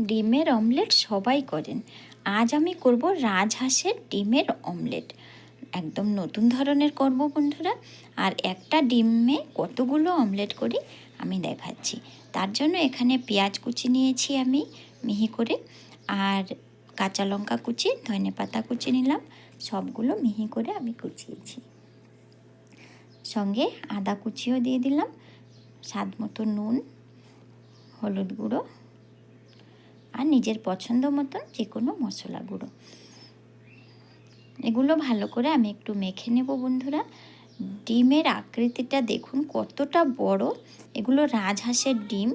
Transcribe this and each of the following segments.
ডিমের অমলেট সবাই করেন। আজ আমি করব রাজহাঁসের ডিমের অমলেট। একদম নতুন ধরনের করব বন্ধুরা। আর একটা ডিমে কতগুলো অমলেট করি আমি দেখাচ্ছি। তার জন্য এখানে পেঁয়াজ কুচি নিয়েছি আমি মিহি করে। আর কাঁচা লঙ্কা কুচি, ধনে পাতা কুচি নিলাম, সবগুলো মিহি করে আমি কুচিয়েছি। সঙ্গে আদা কুচিও দিয়ে দিলাম, স্বাদ মতো নুন, হলুদ গুঁড়ো আর নিজের পছন্দ মতন যে কোনো মশলা গুঁড়ো। এগুলো ভালো করে আমি একটু মেখে নেব বন্ধুরা। ডিমের আকৃতিটা দেখুন কতটা বড়। এগুলো রাজহাঁসের ডিম,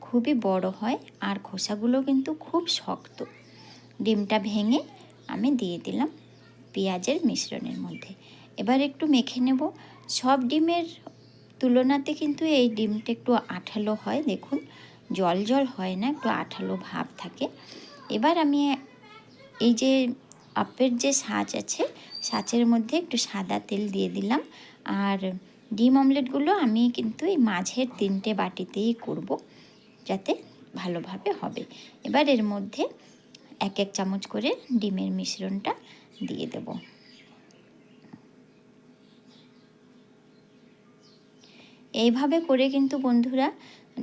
খুবই বড় হয় আর খোসাগুলো কিন্তু খুব শক্ত। ডিমটা ভেঙে আমি দিয়ে দিলাম পেঁয়াজের মিশ্রণের মধ্যে। এবার একটু মেখে নেব। সব ডিমের তুলনাতে কিন্তু এই ডিমটা একটু আঠালো হয়, দেখুন। জল জল হয় না, একটু আঠালো ভাব থাকে। এবার আমি এই যে আপের যে সাজ আছে সাঁচের মধ্যে একটু সাদা তেল দিয়ে দিলাম। আর ডিম অমলেটগুলো আমি কিন্তু এই মাঝের তিনটে বাটিতেই করব, যাতে ভালোভাবে হবে। এবার এর মধ্যে এক এক চামচ করে ডিমের মিশ্রণটা দিয়ে দেব। এইভাবে করে কিন্তু বন্ধুরা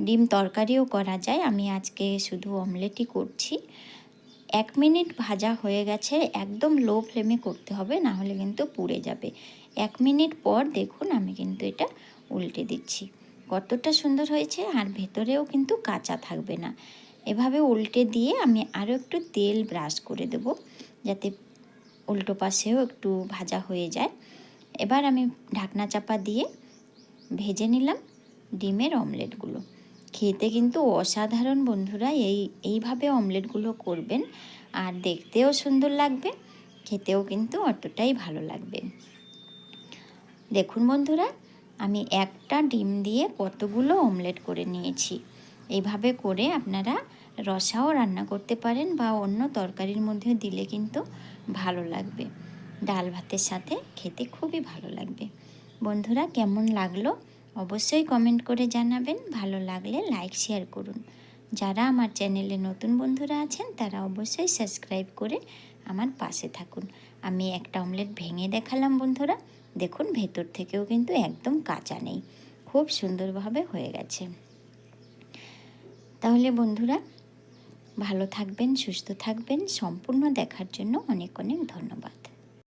ডিম তরকারিও করা যায়। আমি আজকে শুধু অমলেটই করছি। এক মিনিট ভাজা হয়ে গেছে, একদম লো ফ্লেমে করতে হবে, না হলে কিন্তু পুড়ে যাবে। এক মিনিট পর দেখুন আমি কিন্তু এটা উল্টে দিচ্ছি। কতটা সুন্দর হয়েছে, আর ভেতরেও কিন্তু কাঁচা থাকবে না। এভাবে উল্টে দিয়ে আমি আরও একটু তেল ব্রাশ করে দেব, যাতে উল্টো পাশেও একটু ভাজা হয়ে যায়। এবার আমি ঢাকনা চাপা দিয়ে ভেজে নিলাম ডিমের অমলেটগুলো। খেতে কিন্তু অসাধারণ বন্ধুরা, এই, এইভাবে অমলেটগুলো করবেন আর দেখতেও সুন্দর লাগবে, খেতেও কিন্তু অতটাই ভালো লাগবে। দেখুন বন্ধুরা, আমি একটা ডিম দিয়ে কতগুলো অমলেট করে নিয়েছি। এইভাবে করে আপনারা রসাও রান্না করতে পারেন বা অন্য তরকারির মধ্যে দিলে কিন্তু ভালো লাগবে। ডাল ভাতের সাথে খেতে খুবই ভালো লাগবে। বন্ধুরা কেমন লাগল? অবশ্যই কমেন্ট করে জানাবেন। ভালো লাগলে লাইক শেয়ার করুন। যারা আমার চ্যানেলে নতুন বন্ধুরা আছেন, তারা অবশ্যই সাবস্ক্রাইব করে আমার পাশে থাকুন। আমি একটা অমলেট ভেঙে দেখালাম বন্ধুরা। দেখুন, ভেতর থেকেও কিন্তু একদম কাঁচা নেই। খুব সুন্দরভাবে হয়ে গেছে। তাহলে বন্ধুরা, ভালো থাকবেন, সুস্থ থাকবেন। সম্পূর্ণ দেখার জন্য অনেক অনেক ধন্যবাদ।